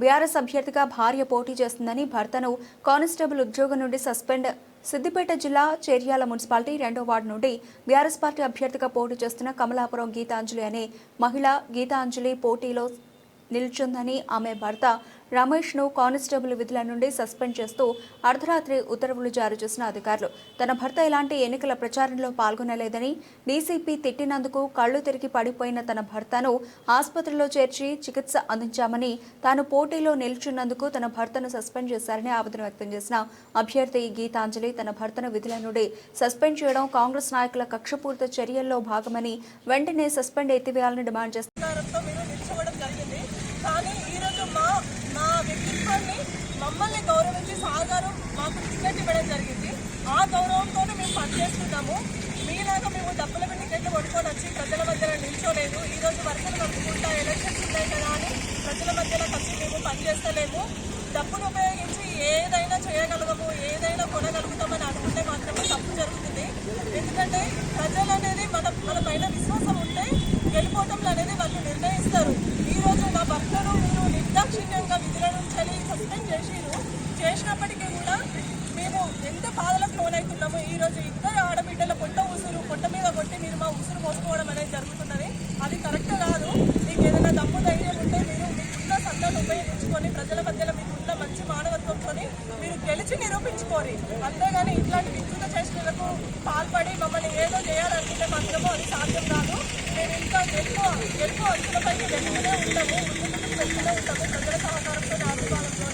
BRS అభ్యర్థిగా భార్య పోటీ చేస్తుందని భర్తను కానిస్టేబుల్ ఉద్యోగం నుండి సస్పెండ్. సిద్దిపేట జిల్లా చేర్యాల మున్సిపాలిటీ రెండో వార్డు నుండి బీఆర్ఎస్ పార్టీ అభ్యర్థిగా పోటీ చేస్తున్న కమలాపురం గీతాంజలి అనే మహిళ గీతాంజలి పోటీలో నిల్చుందని ఆమె భర్త రమేష్ను కానిస్టేబుల్ విధుల నుండి సస్పెండ్ చేస్తూ అర్ధరాత్రి ఉత్తర్వులు జారీ చేసిన అధికారులు. తన భర్త ఎలాంటి ఎన్నికల ప్రచారంలో పాల్గొనలేదని డీసీపీ తిట్టినందుకు కళ్ళు తిరిగి పడిపోయిన తన భర్తను ఆసుపత్రిలో చేర్చి చికిత్స అందించామని తాను పోటీలో నిల్చున్నందుకు తన భర్తను సస్పెండ్ చేశారని ఆవేదన వ్యక్తం చేసిన అభ్యర్థి గీతాంజలి తన భర్తను విధుల నుండి సస్పెండ్ చేయడం కాంగ్రెస్ నాయకుల కక్షపూరిత చర్యల్లో భాగమని వెంటనే సస్పెండ్ ఎత్తివేయాలని డిమాండ్ చేస్తున్నారు అధికారంతో మీరు నిల్చోవడం జరిగింది కానీ ఈరోజు మా మా వ్యక్తిత్వాన్ని మమ్మల్ని గౌరవించి సార్ గారు మాకు టికెట్ ఇవ్వడం జరిగింది. ఆ గౌరవంతో మేము పనిచేస్తున్నాము. మీలాగా మేము డబ్బుల టికెట్లు కొనుక్కొని వచ్చి ప్రజల మధ్యలో నిల్చోలేదు. ఈ రోజు వరుసలు కలుపుకుంటా ఎలక్షన్స్ ఉన్నాయి కదా అని ప్రజల మధ్యలో వచ్చి మేము పనిచేస్తలేము. డబ్బును ఉపయోగించి ఏదైనా చేయగలగము ఏదైనా కొనగలుగుతామని అనుకుంటే మాత్రమే తప్పు జరుగుతుంది ఎందుకంటే ప్రజలు అనేది మన మన పైన విశ్వాసం ఉంటే గెలిపోవటంలో అనేది వాళ్ళు నిర్ణయిస్తారు ఈ రోజు నా భర్తను మీరు నిర్దాక్షిణ్యంగా విధుల నుంచి సస్పెండ్ చేసిరు చేసినప్పటికీ కూడా మేము ఎంత బాధలకు లోనవుతున్నామో ఈరోజు ఇద్దరు ఆడబిడ్డల పొట్ట ఉసురు పొట్ట మీద కొట్టి మీరు మా ఉసురు మోసుకోవడం అనేది జరుగుతున్నది. అది కరెక్ట్ కాదు. మీకు ఏదైనా దమ్ము ధైర్యం ఉంటే మీరు మీకున్న సత్తాను ఉపయోగించుకొని ప్రజల మధ్యలో మీకున్న మంచి మానవత్వంతో మీరు గెలిచి నిరూపించుకోరి. అంతేగాని ఇట్లాంటి వికృత చేష్టలకు పాల్పడి మమ్మల్ని ఏదో చేయాలనుకుంటే మాత్రమో అది సాధ్యం కాదు. మేము ఇంకా గెలుపు గెలుపు అంచులపైకి వెళ్తూనే ఉంటాము. ముందు ముందుకు వెళ్తూనే ఉంటాము. ప్రజల సహకారంతో ఆశీర్వాదంతో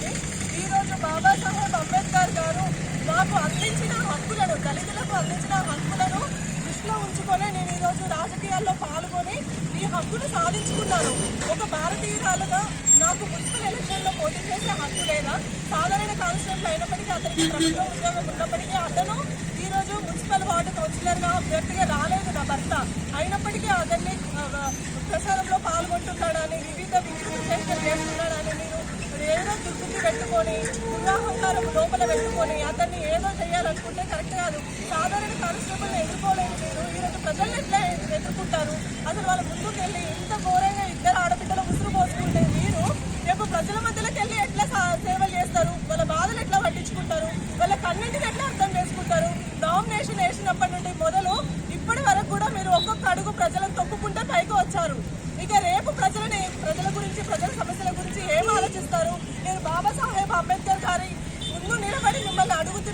ఈ రోజు బాబాసాహెబ్ అంబేద్కర్ గారు మాకు అందించిన హక్కులను దళితులకు అందించిన హక్కులను దృష్టిలో ఉంచుకొని నేను ఈరోజు రాజకీయాల్లో పాల్గొని ఈ హక్కును సాధించుకున్నాను. ఒక భారతీయురాలుగా నాకు మున్సిపల్ ఎలక్షన్లో పోటీ చేసే హక్కు లేదా? సాధారణ కానిస్టేబుల్ అయినప్పటికీ అతనికి ప్రభుత్వ ఉద్యోగం ఉన్నప్పటికీ అతను ఈరోజు మున్సిపల్ వార్డు కౌన్సిలర్గా అభ్యర్థిగా రాలేదు నా భర్త. అయినప్పటికీ అతన్ని ప్రచారంలో పాల్గొంటున్నాడని వివిధ వికృతి చేష్టలు చేస్తున్నాడని నేను పెట్టుకొని దురాహంకారం లోపల పెట్టుకొని అతన్ని ఏదో చేయాలనుకుంటే కరెక్ట్ కాదు. సాధారణ కానిస్టేబుల్ని ఎదుర్కోలేని మీరు. ఈరోజు ప్రజల్ని ఎట్లా ఎదుర్కొంటారు? అసలు వాళ్ళ ముందుకు వెళ్ళి ఇంత ఘోరంగా ఇద్దరు ఆడబిడ్డలు ఉసురు పోసుకుంటే మీరు రేపు ప్రజల మధ్యలోకి వెళ్ళి ఎట్లా సా- సేవలు చేస్తారు? వాళ్ళ బాధలు ఎట్లా పట్టించుకుంటారు? వాళ్ళ కన్నింటిని ఎట్లా అర్థం చేసుకుంటారు? నామినేషన్ వేసినప్పటి నుండి మొదలు ఇప్పటి వరకు కూడా మీరు ఒక్కొక్క అడుగు ప్రజలను తొక్కుకుంటే పైకి వచ్చారు ఇక రేపు ప్రజలని ప్రజల గురించి ప్రజల సమస్యల గురించి ఏం ఆలోచిస్తారు నేను బాబాసాహెబ్ అంబేద్కర్ గారి ముందు నిలబడి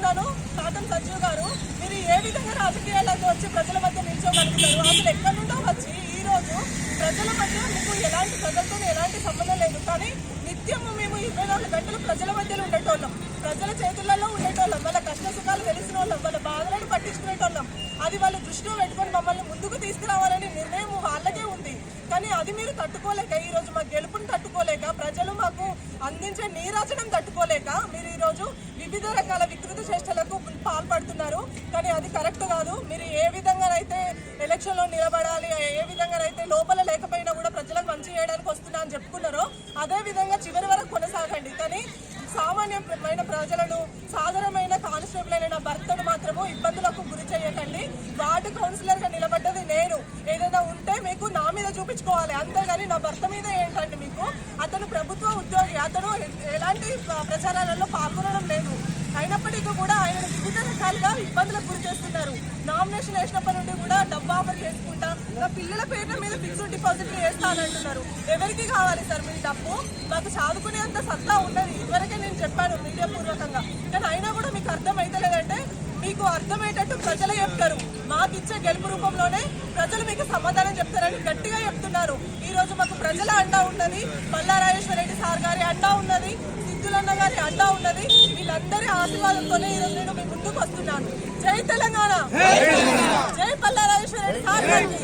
ఉన్నాను అడుగుతున్నాను కాటం సంజీవ్ గారు మీరు ఏ విధంగా రాజకీయాలకు వచ్చి ప్రజల మధ్య నిల్చోగలుగుతారు అసలు ఎక్కడి నుండో వచ్చి ఈ రోజు ప్రజల మధ్య మీకు ఎలాంటి ప్రజలతో ఎలాంటి సంబంధం లేదు. కానీ నిత్యము మేము ఇరవై నాలుగు గంటలు ప్రజల మధ్యలో ఉండేటోళ్ళం. ప్రజల చేతులలో ఉండేటోళ్ళం. వాళ్ళ కష్ట సుఖాలు తెలిసిన వాళ్ళం. వాళ్ళ బాధలను పట్టించుకునేటోళ్ళం. అది వాళ్ళ దృష్టిలో పెట్టుకొని మమ్మల్ని ముందుకు తీసుకురావాలని నిర్ణయం వాళ్ళకే ఉంది. కానీ అది మీరు తట్టుకోలేక ఈ రోజు మా గెలుపు మాకు అందించే నీరాజనం తట్టుకోలేక మీరు ఈరోజు వివిధ రకాల వికృత చేష్టలకు పాల్పడుతున్నారు. కానీ అది కరెక్ట్ కాదు. మీరు ఏ విధంగానైతే ఎలక్షన్లో నిలబడాలి ఏ విధంగానైతే లోపల లేకపోయినా కూడా ప్రజలకు మంచి చేయడానికి వస్తున్నా అని చెప్పుకున్నారో అదే విధంగా చివరి వరకు కొనసాగండి. కానీ సామాన్యమైన ప్రజలను సాధారణమైన కానిస్టేబుల్ అయిన భర్తను మాత్రము ఇబ్బందులకు గురి చేయకండి. వార్డు కౌన్సిలర్గా నిలబడ్డది నేను. ఏదైనా ఉంటే చూపించుకోవాలి. అంతేగాని నా భర్త మీద ఏంటండి మీకు? అతను ప్రభుత్వ ఉద్యోగి అతను ఎలాంటి ప్రచారాలలో పాల్గొనడం లేదు. అయినప్పటికీ కూడా ఆయన వివిధ రకాలుగా ఇబ్బందులకు గురి చేస్తున్నారు. నామినేషన్ వేసినప్పటి నుండి కూడా డబ్బు ఆఫర్ చేసుకుంటా నా పిల్లల పేర్ల మీద ఫిక్స్డ్ డిపాజిట్లు వేస్తానంటున్నారు ఎవరికి కావాలి సార్ మీ డబ్బు? మాకు చదువుకునేంత సత్తా ఉన్నది. ఇదివరకే నేను చెప్పాను మీడియా పూర్వకంగా. కానీ అయినా కూడా మీకు అర్థమైతే మీకు అర్థమయ్యేటట్టు ప్రజలు చెప్తారు. ఇచ్చే గెలుపు రూపంలోనే ప్రజలు మీకు సమాధానం చెప్తారని గట్టిగా చెప్తున్నారు. ఈ రోజు మాకు ప్రజల అండా ఉన్నది పల్లా రెడ్డి సార్ గారి అండా ఉన్నది సిద్ధులన్న గారి అండా ఉన్నది. వీళ్ళందరి ఆశీర్వాదంతోనే ఈరోజు నేను మీ ముందుకు వస్తున్నాను. జై తెలంగాణ! జై పల్లా రెడ్డి సార్ గారికి!